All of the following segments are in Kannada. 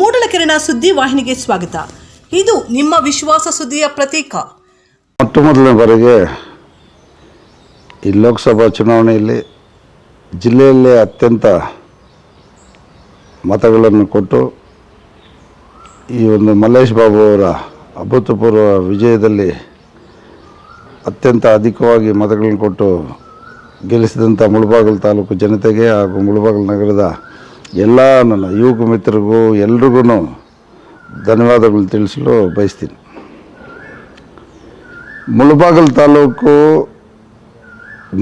ಮೂಡಲಕೆರೆನ ಸುದ್ದಿ ವಾಹಿನಿಗೆ ಸ್ವಾಗತ. ಇದು ನಿಮ್ಮ ವಿಶ್ವಾಸ ಸುದ್ದಿಯ ಪ್ರತೀಕ. ಮೊಟ್ಟ ಮೊದಲನೇ ಬಾರಿಗೆ ಈ ಲೋಕಸಭಾ ಚುನಾವಣೆಯಲ್ಲಿ ಜಿಲ್ಲೆಯಲ್ಲೇ ಅತ್ಯಂತ ಮತಗಳನ್ನು ಕೊಟ್ಟು ಈ ಒಂದು ಮಲ್ಲೇಶ್ ಬಾಬು ಅವರ ಅಭೂತಪೂರ್ವ ವಿಜಯದಲ್ಲಿ ಅತ್ಯಂತ ಅಧಿಕವಾಗಿ ಮತಗಳನ್ನು ಕೊಟ್ಟು ಗೆಲ್ಲಿಸಿದಂಥ ಮುಳಬಾಗಿಲು ತಾಲೂಕು ಜನತೆಗೆ ಹಾಗೂ ಮುಳಬಾಗಿಲು ನಗರದ ಎಲ್ಲ ನನ್ನ ಯುವಕ ಮಿತ್ರರಿಗೂ ಎಲ್ರಿಗೂ ಧನ್ಯವಾದಗಳು ತಿಳಿಸಲು ಬಯಸ್ತೀನಿ. ಮುಳಬಾಗಲ್ ತಾಲೂಕು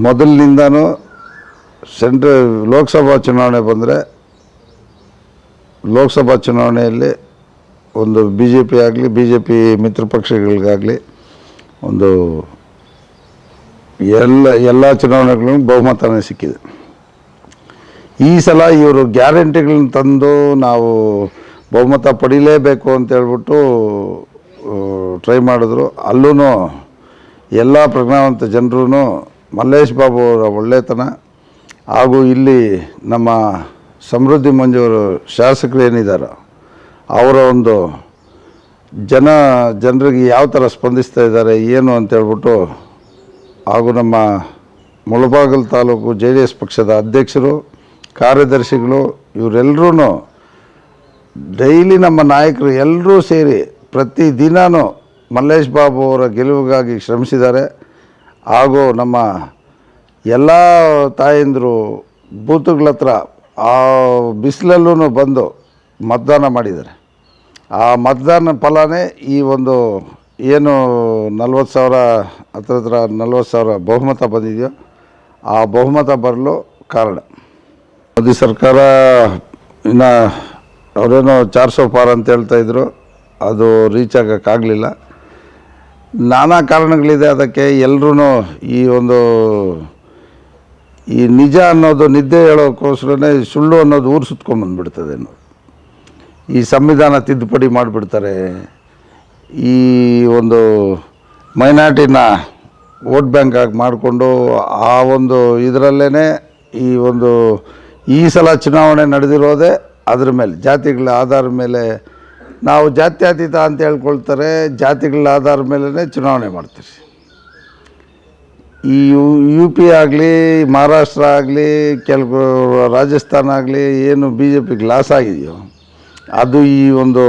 ಮೊದಲಿನಿಂದನೂ ಸೆಂಟ್ರ ಲೋಕಸಭಾ ಚುನಾವಣೆ ಬಂದರೆ ಲೋಕಸಭಾ ಚುನಾವಣೆಯಲ್ಲಿ ಒಂದು ಬಿ ಜೆ ಪಿ ಆಗಲಿ ಬಿ ಜೆ ಪಿ ಮಿತ್ರ ಪಕ್ಷಗಳಿಗಾಗಲಿ ಒಂದು ಎಲ್ಲ ಎಲ್ಲ ಚುನಾವಣೆಗಳಿಗೂ ಬಹುಮತನೇ ಸಿಕ್ಕಿದೆ. ಈ ಸಲ ಇವರು ಗ್ಯಾರಂಟಿಗಳನ್ನ ತಂದು ನಾವು ಬಹುಮತ ಪಡಿಲೇಬೇಕು ಅಂತ ಹೇಳ್ಬಿಟ್ಟು ಟ್ರೈ ಮಾಡಿದ್ರು. ಅಲ್ಲೂ ಎಲ್ಲ ಪ್ರಜ್ಞಾವಂತ ಜನರೂ ಮಲ್ಲೇಶ್ ಬಾಬು ಅವರ ಒಳ್ಳೆತನ. ಹಾಗೂ ಇಲ್ಲಿ ನಮ್ಮ ಸಮೃದ್ಧಿ ಮಂಜೂರು ಶಾಸಕರು ಏನಿದ್ದಾರೆ ಅವರ ಒಂದು ಜನ ಜನರಿಗೆ ಯಾವ ಥರ ಸ್ಪಂದಿಸ್ತಾ ಇದ್ದಾರೆ, ಏನು ಅಂತೇಳ್ಬಿಟ್ಟು ಹಾಗೂ ನಮ್ಮ Mulbagal taluk J D S ಪಕ್ಷದ ಅಧ್ಯಕ್ಷರು ಕಾರ್ಯದರ್ಶಿಗಳು ಇವರೆಲ್ಲರೂ ಡೈಲಿ ನಮ್ಮ ನಾಯಕರು ಎಲ್ಲರೂ ಸೇರಿ ಪ್ರತಿ ದಿನವೂ ಮಲ್ಲೇಶ್ ಬಾಬು ಅವರ ಗೆಲುವಿಗಾಗಿ ಶ್ರಮಿಸಿದ್ದಾರೆ. ಹಾಗೂ ನಮ್ಮ ಎಲ್ಲ ತಾಯಂದರು ಬೂತುಗಳ ಹತ್ರ ಆ ಬಿಸಿಲಲ್ಲೂ ಬಂದು ಮತದಾನ ಮಾಡಿದ್ದಾರೆ. ಆ ಮತದಾನ ಫಲನೇ ಈ ಒಂದು ಏನು ನಲ್ವತ್ತು ಸಾವಿರ, ಹತ್ರ ಹತ್ರ ನಲ್ವತ್ತು ಸಾವಿರ ಬಹುಮತ ಬಂದಿದೆಯೋ ಆ ಬಹುಮತ ಬರಲು ಕಾರಣ. ಮೋದಿ ಸರ್ಕಾರ ಇನ್ನು ಅವರೇನೋ ಚಾರ್ ಸೋ ಪಾರ್ ಅಂತ ಹೇಳ್ತಾ ಇದ್ರು. ಅದು ರೀಚ್ ಆಗೋಕ್ಕಾಗಲಿಲ್ಲ ನಾನಾ ಕಾರಣಗಳಿದೆ ಅದಕ್ಕೆ ಎಲ್ಲರೂ ಈ ಒಂದು ಈ ನಿಜ ಅನ್ನೋದು ನಿದ್ದೆ ಹೇಳೋಕ್ಕೋಸ್ಕರನೇ ಸುಳ್ಳು ಅನ್ನೋದು ಊರು ಸುತ್ಕೊಂಬಂದ್ಬಿಡ್ತದೆ ಬಂದುಬಿಡ್ತದೆ ಈ ಸಂವಿಧಾನ ತಿದ್ದುಪಡಿ ಮಾಡಿಬಿಡ್ತಾರೆ. ಈ ಒಂದು ಮೈನಾರಿಟಿನ ವೋಟ್ ಬ್ಯಾಂಕ್ ಆಗಿ ಮಾಡಿಕೊಂಡು ಆ ಒಂದು ಇದರಲ್ಲೇ ಈ ಒಂದು ಈ ಸಲ ಚುನಾವಣೆ ನಡೆದಿರೋದೇ ಅದ್ರ ಮೇಲೆ. ಜಾತಿಗಳ ಆಧಾರದ ಮೇಲೆ ನಾವು ಜಾತ್ಯತೀತ ಅಂತ ಹೇಳ್ಕೊಳ್ತಾರೆ, ಜಾತಿಗಳ ಆಧಾರದ ಮೇಲೇ ಚುನಾವಣೆ ಮಾಡ್ತೀರಿ. ಈ ಯು ಯು ಪಿ ಆಗಲಿ, ಮಹಾರಾಷ್ಟ್ರ ಆಗಲಿ ಕೆಲವು ರಾಜಸ್ಥಾನ ಆಗಲಿ, ಏನು ಬಿ ಜೆ ಪಿಗೆ ಲಾಸ್ ಆಗಿದೆಯೋ, ಅದು ಈ ಒಂದು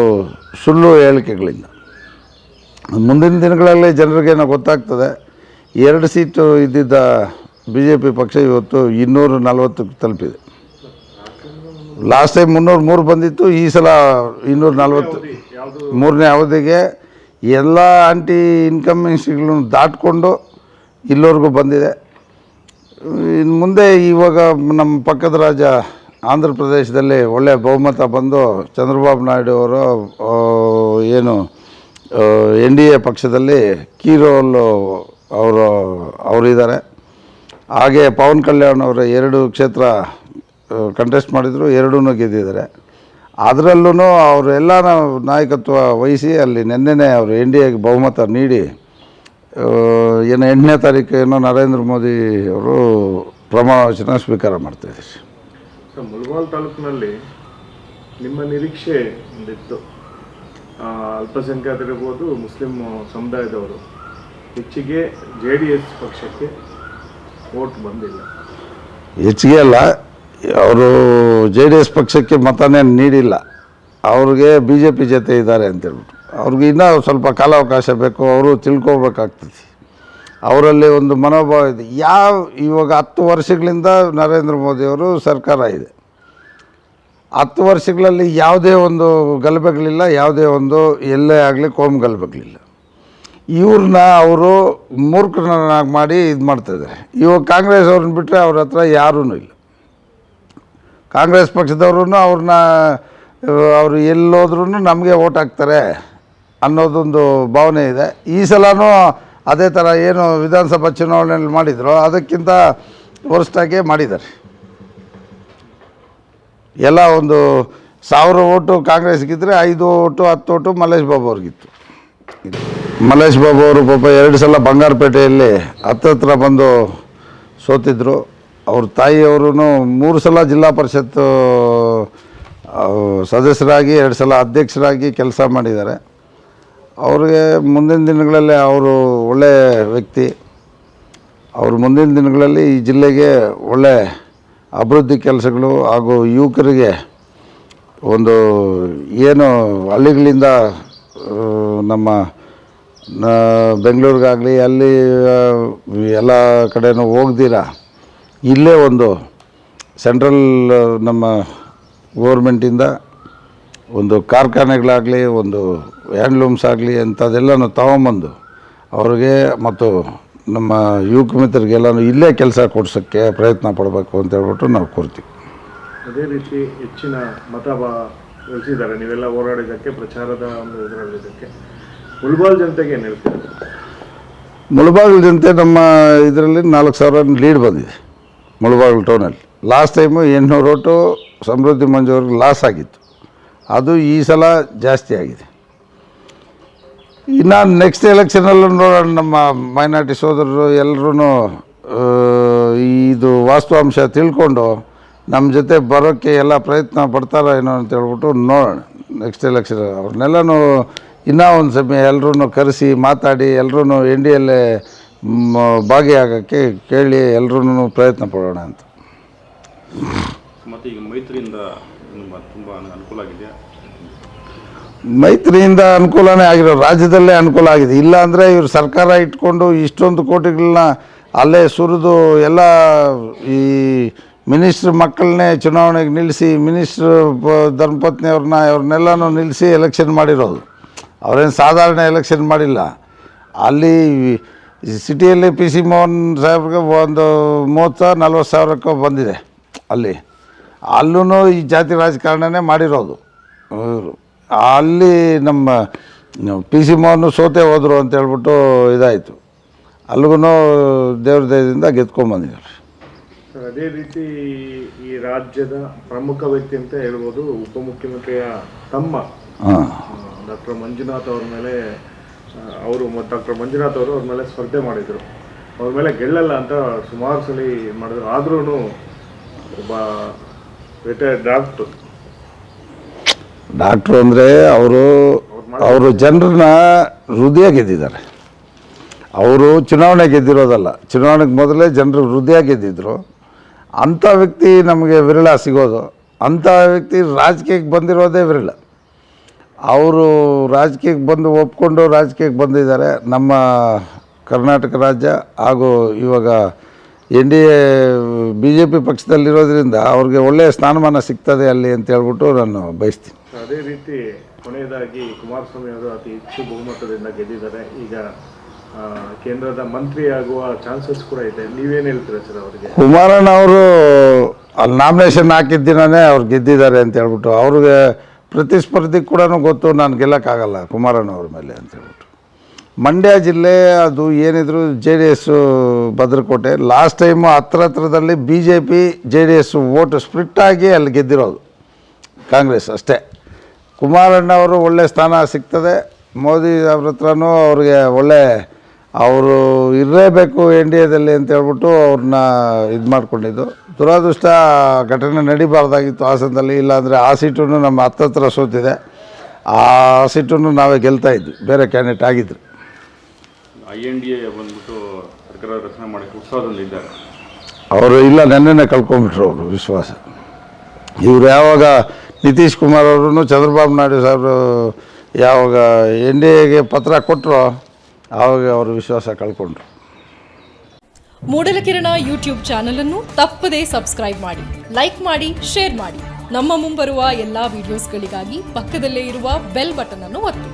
ಸುಳ್ಳು ಹೇಳಿಕೆಗಳಿಂದ. ಮುಂದಿನ ದಿನಗಳಲ್ಲಿ ಜನರಿಗೇನೋ ಗೊತ್ತಾಗ್ತದೆ, ಎರಡು ಸೀಟು ಇದ್ದಿದ್ದ ಬಿ ಜೆ ಪಿ ಪಕ್ಷ ಇವತ್ತು ಇನ್ನೂರು ನಲ್ವತ್ತಕ್ಕೆ ತಲುಪಿದೆ. ಲಾಸ್ಟ್ ಟೈಮ್ ಮುನ್ನೂರು ಮೂರು ಬಂದಿತ್ತು ಈ ಸಲ ಇನ್ನೂರ ನಲ್ವತ್ತು. ಮೂರನೇ ಅವಧಿಗೆ ಎಲ್ಲ ಆಂಟಿ ಇನ್ಕಮಿಂಗ್ಸ್ಗಳನ್ನು ದಾಟ್ಕೊಂಡು ಇಲ್ಲಿವರೆಗೂ ಬಂದಿದೆ. ಇನ್ನು ಮುಂದೆ ಇವಾಗ ನಮ್ಮ ಪಕ್ಕದ ರಾಜ್ಯ ಆಂಧ್ರ ಪ್ರದೇಶದಲ್ಲಿ ಒಳ್ಳೆಯ ಬಹುಮತ ಬಂದು ಚಂದ್ರಬಾಬು ನಾಯ್ಡು ಅವರು ಏನು ಎನ್ ಡಿ ಎ ಪಕ್ಷದಲ್ಲಿ ಕೀರೋಲು ಅವರು ಅವರಿದ್ದಾರೆ. ಹಾಗೆ ಪವನ್ ಕಲ್ಯಾಣ್ ಅವರ ಎರಡು ಕ್ಷೇತ್ರ ಕಂಟೆಸ್ಟ್ ಮಾಡಿದರು ಎರಡೂ ಗೆದ್ದಿದ್ದಾರೆ. ಅದರಲ್ಲೂ ಅವರೆಲ್ಲ ನಾಯಕತ್ವ ವಹಿಸಿ ಅಲ್ಲಿ ನಿನ್ನೆನೇ ಅವರು ಎನ್ ಡಿ ಎಗೆ ಬಹುಮತ ನೀಡಿ ಏನು ಎಂಟನೇ ತಾರೀಕು ಏನೋ ನರೇಂದ್ರ ಮೋದಿ ಅವರು ಪ್ರಮಾಣ ವಚನ ಸ್ವೀಕಾರ ಮಾಡ್ತಾಯಿದ್ದಾರೆ ಸೊ ಮುಳಬಾಲ್ ತಾಲೂಕಿನಲ್ಲಿ ನಿಮ್ಮ ನಿರೀಕ್ಷೆ ಒಂದಿತ್ತು. ಅಲ್ಪಸಂಖ್ಯಾತರಿರ್ಬೋದು ಮುಸ್ಲಿಂ ಸಮುದಾಯದವರು ಹೆಚ್ಚಿಗೆ ಜೆ ಡಿ ಎಸ್ ಪಕ್ಷಕ್ಕೆ ವೋಟ್ ಬಂದಿಲ್ಲ. ಹೆಚ್ಚಿಗೆ ಅಲ್ಲ ಅವರು ಜೆ ಡಿ ಎಸ್ ಪಕ್ಷಕ್ಕೆ ಮತನೇ ನೀಡಿಲ್ಲ. ಅವ್ರಿಗೆ ಬಿ ಜೆ ಪಿ ಜೊತೆ ಇದ್ದಾರೆ ಅಂತೇಳ್ಬಿಟ್ಟು ಅವ್ರಿಗೆ ಇನ್ನೂ ಸ್ವಲ್ಪ ಕಾಲಾವಕಾಶ ಬೇಕು, ಅವರು ತಿಳ್ಕೊಬೇಕಾಗ್ತದೆ ಅವರಲ್ಲಿ ಒಂದು ಮನೋಭಾವ ಇದೆ. ಯಾವ, ಇವಾಗ ಹತ್ತು ವರ್ಷಗಳಿಂದ ನರೇಂದ್ರ ಮೋದಿಯವರು ಸರ್ಕಾರ ಇದೆ. ಹತ್ತು ವರ್ಷಗಳಲ್ಲಿ ಯಾವುದೇ ಒಂದು ಗಲಭೆಗಳಿಲ್ಲ, ಯಾವುದೇ ಒಂದು ಎಲ್ಲೇ ಆಗಲಿ ಕೋಮ್ ಗಲಭೆಗಳಿಲ್ಲ. ಇವ್ರನ್ನ ಅವರು ಮೂರ್ಖರನ್ನಾಗಿ ಮಾಡಿ ಇದು ಮಾಡ್ತಾಯಿದ್ದಾರೆ ಇವಾಗ ಕಾಂಗ್ರೆಸ್ ಅವ್ರನ್ನ ಬಿಟ್ಟರೆ ಅವ್ರ ಹತ್ರ ಯಾರೂ ಇಲ್ಲ. ಕಾಂಗ್ರೆಸ್ ಪಕ್ಷದವ್ರೂ ಅವ್ರನ್ನ, ಅವರು ಎಲ್ಲೋದ್ರೂ ನಮಗೆ ಓಟ್ ಹಾಕ್ತಾರೆ ಅನ್ನೋದೊಂದು ಭಾವನೆ ಇದೆ. ಈ ಸಲನೂ ಅದೇ ಥರ ಏನು ವಿಧಾನಸಭಾ ಚುನಾವಣೆಯಲ್ಲಿ ಮಾಡಿದ್ರು ಅದಕ್ಕಿಂತ ವರ್ಷಾಗೆ ಮಾಡಿದ್ದಾರೆ. ಎಲ್ಲ ಒಂದು ಸಾವಿರ ಓಟು ಕಾಂಗ್ರೆಸ್ಗಿದ್ರೆ ಐದು ಓಟು ಹತ್ತು ಓಟು ಮಲ್ಲೇಶ್ ಬಾಬು ಅವ್ರಿಗಿತ್ತು. ಮಲ್ಲೇಶ್ ಬಾಬು ಅವರು ಪಾಪ ಎರಡು ಸಲ ಬಂಗಾರಪೇಟೆಯಲ್ಲಿ ಹತ್ತತ್ರ ಬಂದು ಸೋತಿದ್ರು. ಅವ್ರ ತಾಯಿಯವರು ಮೂರು ಸಲ ಜಿಲ್ಲಾ ಪರಿಷತ್ತು ಸದಸ್ಯರಾಗಿ, ಎರಡು ಸಲ ಅಧ್ಯಕ್ಷರಾಗಿ ಕೆಲಸ ಮಾಡಿದ್ದಾರೆ. ಅವ್ರಿಗೆ ಮುಂದಿನ ದಿನಗಳಲ್ಲಿ ಅವರು ಒಳ್ಳೆಯ ವ್ಯಕ್ತಿ. ಅವರು ಮುಂದಿನ ದಿನಗಳಲ್ಲಿ ಈ ಜಿಲ್ಲೆಗೆ ಒಳ್ಳೆ ಅಭಿವೃದ್ಧಿ ಕೆಲಸಗಳು ಹಾಗೂ ಯುವಕರಿಗೆ ಒಂದು ಏನು ಹಳ್ಳಿಗಳಿಂದ ನಮ್ಮ ಬೆಂಗಳೂರಿಗಾಗಲಿ, ಅಲ್ಲಿ ಎಲ್ಲ ಕಡೆನೂ ಹೋಗ್ದಿರ ಇಲ್ಲೇ ಒಂದು ಸೆಂಟ್ರಲ್ ನಮ್ಮ ಗೋರ್ಮೆಂಟಿಂದ ಒಂದು ಕಾರ್ಖಾನೆಗಳಾಗಲಿ ಒಂದು ಹ್ಯಾಂಡ್ಲೂಮ್ಸ್ ಆಗಲಿ ಅಂಥದ್ದೆಲ್ಲನೂ ತಗೊಂಬಂದು ಅವ್ರಿಗೆ ಮತ್ತು ನಮ್ಮ ಯುವಕ ಮಿತ್ರರಿಗೆಲ್ಲನೂ ಇಲ್ಲೇ ಕೆಲಸ ಕೊಡ್ಸೋಕ್ಕೆ ಪ್ರಯತ್ನ ಪಡಬೇಕು ಅಂತ ಹೇಳ್ಬಿಟ್ಟು ನಾವು ಕೊಡ್ತೀವಿ ಅದೇ ರೀತಿ ಹೆಚ್ಚಿನ ಮತ ಗಳಿಸಿದ್ದಾರೆ ನೀವೆಲ್ಲ ಹೋರಾಡಿದ್ದಕ್ಕೆ ಪ್ರಚಾರದ ಒಂದು ಇದರಲ್ಲಿದ್ದಕ್ಕೆ ಮುಳಬಾಲ್ ಜನತೆಗೆ ಏನು ಹೇಳ್ತೀರಾ? ಮುಳಬಾಗಿಲು ಜನತೆ ನಮ್ಮ ಇದರಲ್ಲಿ ನಾಲ್ಕು ಸಾವಿರ ಲೀಡ್ ಬಂದಿದೆ. ಮುಳಬಾಗಿಲು ಟೌನಲ್ಲಿ ಲಾಸ್ಟ್ ಟೈಮು ಎಂಟುನೂರು ಓಟು ಸಮೃದ್ಧಿ ಮಂಜೂರಿಗೆ ಲಾಸ್ ಆಗಿತ್ತು. ಅದು ಈ ಸಲ ಜಾಸ್ತಿ ಆಗಿದೆ. ಇನ್ನು ನೆಕ್ಸ್ಟ್ ಎಲೆಕ್ಷನಲ್ಲೂ ನೋಡೋಣ ನಮ್ಮ ಮೈನಾರಿಟಿ ಸೋದರರು ಎಲ್ಲರೂ ಇದು ವಾಸ್ತವಾಂಶ ತಿಳ್ಕೊಂಡು ನಮ್ಮ ಜೊತೆ ಬರೋಕ್ಕೆ ಎಲ್ಲ ಪ್ರಯತ್ನ ಪಡ್ತಾರೋ ಏನೋ ಅಂತ ಹೇಳ್ಬಿಟ್ಟು ನೋಡೋಣ. ನೆಕ್ಸ್ಟ್ ಎಲೆಕ್ಷನ್ ಅವ್ರನ್ನೆಲ್ಲನೂ ಇನ್ನೂ ಒಂದು ಸಮಯ ಎಲ್ಲರೂ ಕರೆಸಿ ಮಾತಾಡಿ ಎಲ್ಲರೂ ಎನ್ ಡಿ ಎಲ್ಲೇ ಭಾಗಿಯಾಗೋಕ್ಕೆ ಕೇಳಿ ಎಲ್ಲರೂ ಪ್ರಯತ್ನ ಪಡೋಣ ಅಂತ. ಮತ್ತು ಈಗ ಮೈತ್ರಿಯಿಂದ ನಿಮ್ಮ ತುಂಬ ಅನುಕೂಲ ಆಗಿದೆ. ಮೈತ್ರಿಯಿಂದ ಅನುಕೂಲನೇ ಆಗಿರೋ ರಾಜ್ಯದಲ್ಲೇ ಅನುಕೂಲ ಆಗಿದೆ. ಇಲ್ಲ ಅಂದರೆ ಇವರು ಸರ್ಕಾರ ಇಟ್ಕೊಂಡು ಇಷ್ಟೊಂದು ಕೋಟಿಗಳನ್ನ ಅಲ್ಲೇ ಸುರಿದು ಎಲ್ಲ ಈ ಮಿನಿಸ್ಟ್ರ್ ಮಕ್ಕಳನ್ನೇ ಚುನಾವಣೆಗೆ ನಿಲ್ಲಿಸಿ ಮಿನಿಸ್ಟ್ರ್ ಧರ್ಮಪತ್ನಿಯವ್ರನ್ನ ಅವ್ರನ್ನೆಲ್ಲನೂ ನಿಲ್ಲಿಸಿ ಎಲೆಕ್ಷನ್ ಮಾಡಿರೋದು. ಅವರೇನು ಸಾಧಾರಣ ಎಲೆಕ್ಷನ್ ಮಾಡಿಲ್ಲ. ಅಲ್ಲಿ ಸಿಟಿಯಲ್ಲಿ ಪಿ ಸಿ ಮೋಹನ್ ಸಾಹೇಬ್ರಿಗೆ ಒಂದು ಮೂವತ್ತು ಸಾವಿರ ನಲ್ವತ್ತು ಸಾವಿರಕ್ಕೂ ಬಂದಿದೆ ಅಲ್ಲಿ. ಅಲ್ಲೂ ಈ ಜಾತಿ ರಾಜಕಾರಣನೇ ಮಾಡಿರೋದು. ಇವರು. ಅಲ್ಲಿ ನಮ್ಮ ಪಿ ಸಿ ಮೋಹನ್ ಸೋತೆ ಹೋದರು ಅಂತ ಹೇಳ್ಬಿಟ್ಟು ಇದಾಯಿತು. ಅಲ್ಲಿಗೂ ದೇವ್ರ ದಯದಿಂದ ಗೆದ್ಕೊಂಬಂದಿದ್ದಾರೆ ಸರ್ ಅದೇ ರೀತಿ ಈ ರಾಜ್ಯದ ಪ್ರಮುಖ ವ್ಯಕ್ತಿ ಅಂತ ಹೇಳ್ಬೋದು ಉಪಮುಖ್ಯಮಂತ್ರಿಯ ತಮ್ಮ ಹಾಂ. ಡಾಕ್ಟರ್ ಮಂಜುನಾಥ್ ಅವ್ರ ಮೇಲೆ ಅವರು ಡಾಕ್ಟರ್ ಮಂಜುನಾಥ್ ಅವರು ಅವ್ರ ಮೇಲೆ ಸ್ಪರ್ಧೆ ಮಾಡಿದರು. ಅವ್ರ ಮೇಲೆ ಗೆಲ್ಲಲ್ಲ ಅಂತ ಸುಮಾರು ಸಲ ಮಾಡಿದ್ರು. ಆದ್ರೂ ಒಬ್ಬ ರಿಟೈರ್ಡ್ ಡಾಕ್ಟ್ರು ಡಾಕ್ಟ್ರು ಅಂದರೆ ಅವರು ಅವರು ಜನರನ್ನ ಹೃದಯ ಗೆದ್ದಿದ್ದಾರೆ. ಅವರು ಚುನಾವಣೆ ಗೆದ್ದಿರೋದಲ್ಲ. ಚುನಾವಣೆಗೆ ಮೊದಲೇ ಜನರು ಹೃದಯ ಗೆದ್ದಿದ್ರು. ಅಂಥ ವ್ಯಕ್ತಿ ನಮಗೆ ವಿರಳ ಸಿಗೋದು. ಅಂಥ ವ್ಯಕ್ತಿ ರಾಜಕೀಯಕ್ಕೆ ಬಂದಿರೋದೇ ವಿರಳ. ಅವರು ರಾಜಕೀಯಕ್ಕೆ ಬಂದು ಒಪ್ಕೊಂಡು ರಾಜಕೀಯಕ್ಕೆ ಬಂದಿದ್ದಾರೆ. ನಮ್ಮ ಕರ್ನಾಟಕ ರಾಜ್ಯ ಹಾಗೂ ಇವಾಗ N D A B J P ಪಕ್ಷದಲ್ಲಿರೋದ್ರಿಂದ ಅವ್ರಿಗೆ ಒಳ್ಳೆಯ ಸ್ಥಾನಮಾನ ಸಿಗ್ತದೆ ಅಲ್ಲಿ ಅಂತ ಹೇಳ್ಬಿಟ್ಟು ನಾನು ಬಯಸ್ತೀನಿ. ಅದೇ ರೀತಿ ಕೊನೆಯದಾಗಿ ಕುಮಾರಸ್ವಾಮಿ ಅವರು ಅತಿ ಹೆಚ್ಚು ಬಹುಮತದಿಂದ ಗೆದ್ದಿದ್ದಾರೆ. ಈಗ ಕೇಂದ್ರದ ಮಂತ್ರಿ ಆಗುವ ಚಾನ್ಸಸ್ ಕೂಡ ಇದೆ. ನೀವೇನು ಹೇಳ್ತೀರಾ ಸರ್ ಅವರಿಗೆ? ಕುಮಾರಣ್ಣ ಅವರು ಅಲ್ಲಿ ನಾಮಿನೇಷನ್ ಹಾಕಿದ್ದಿನೇ ಅವ್ರು ಗೆದ್ದಿದ್ದಾರೆ ಅಂತ ಹೇಳ್ಬಿಟ್ಟು ಅವ್ರಿಗೆ ಪ್ರತಿಸ್ಪರ್ಧಿ ಕೂಡ ಗೊತ್ತು, ನಾನು ಗೆಲ್ಲಕ್ಕಾಗಲ್ಲ ಕುಮಾರಣ್ಣ ಅವ್ರ ಮೇಲೆ ಅಂತ ಹೇಳ್ಬಿಟ್ಟು. ಮಂಡ್ಯ ಜಿಲ್ಲೆ ಅದು ಏನಿದ್ರು ಜೆ ಡಿ ಎಸ್ಸು ಭದ್ರಕೋಟೆ. ಲಾಸ್ಟ್ ಟೈಮು ಹತ್ರ ಹತ್ರದಲ್ಲಿ B J P, J D S vote split ಆಗಿ ಅಲ್ಲಿ ಗೆದ್ದಿರೋದು. ಕಾಂಗ್ರೆಸ್ ಅಷ್ಟೇ. ಕುಮಾರಣ್ಣ ಅವರು ಒಳ್ಳೆ ಸ್ಥಾನ ಸಿಗ್ತದೆ. ಮೋದಿ ಅವ್ರ ಹತ್ರನೂ ಅವ್ರಿಗೆ ಒಳ್ಳೆ ಅವರು ಇರಲೇಬೇಕು ಎನ್ ಡಿ ಎದಲ್ಲಿ ಅಂತ ಹೇಳ್ಬಿಟ್ಟು ಅವ್ರನ್ನ ಇದು ಮಾಡಿಕೊಂಡಿದ್ದು. ದುರಾದೃಷ್ಟ ಘಟನೆ ನಡಿಬಾರ್ದಾಗಿತ್ತು ಹಾಸನದಲ್ಲಿ ಇಲ್ಲಾಂದರೆ ಆ ಸೀಟನ್ನು ನಮ್ಮ ಹತ್ತತ್ರ ಸೋತಿದೆ. ಆ ಸೀಟನ್ನು ನಾವೇ ಗೆಲ್ತಾ ಇದ್ವಿ ಬೇರೆ ಕ್ಯಾಂಡಿಡೇಟ್ ಆಗಿದ್ರು. ಐ ಎನ್ ಡಿ ಎ ಬಂದ್ಬಿಟ್ಟು ಸರ್ಕಾರ ರಚನೆ ಮಾಡಕ್ಕೆ ಉತ್ಸಾಹದಲ್ಲಿ ಇದ್ದಾರೆ. ಅವರು ಇಲ್ಲ ನೆನ್ನೆನೆ ಕಳ್ಕೊಂಬಿಟ್ರು ಅವರು ವಿಶ್ವಾಸ. ಇವರು ಯಾವಾಗ ನಿತೀಶ್ ಕುಮಾರ್ ಅವರು ಚಂದ್ರಬಾಬು ನಾಯ್ಡು ಸಾಹೇಬರು ಯಾವಾಗ ಎನ್ ಡಿ ಎಗೆ ಪತ್ರ ಕೊಟ್ಟರು ಆವಾಗ ಅವರು ವಿಶ್ವಾಸ ಕಳ್ಕೊಂಡ್ರು. ಮೂಡಲಕಿರಣ ಯೂಟ್ಯೂಬ್ ಚಾನಲ್ ಅನ್ನು ತಪ್ಪದೇ ಸಬ್ಸ್ಕ್ರೈಬ್ ಮಾಡಿ, ಲೈಕ್ ಮಾಡಿ, ಶೇರ್ ಮಾಡಿ. ನಮ್ಮ ಮುಂಬರುವ ಎಲ್ಲಾ ವಿಡಿಯೋಸ್ಗಳಿಗಾಗಿ ಪಕ್ಕದಲ್ಲೇ ಇರುವ ಬೆಲ್ ಬಟನ್ ಅನ್ನು ಒತ್ತಿ.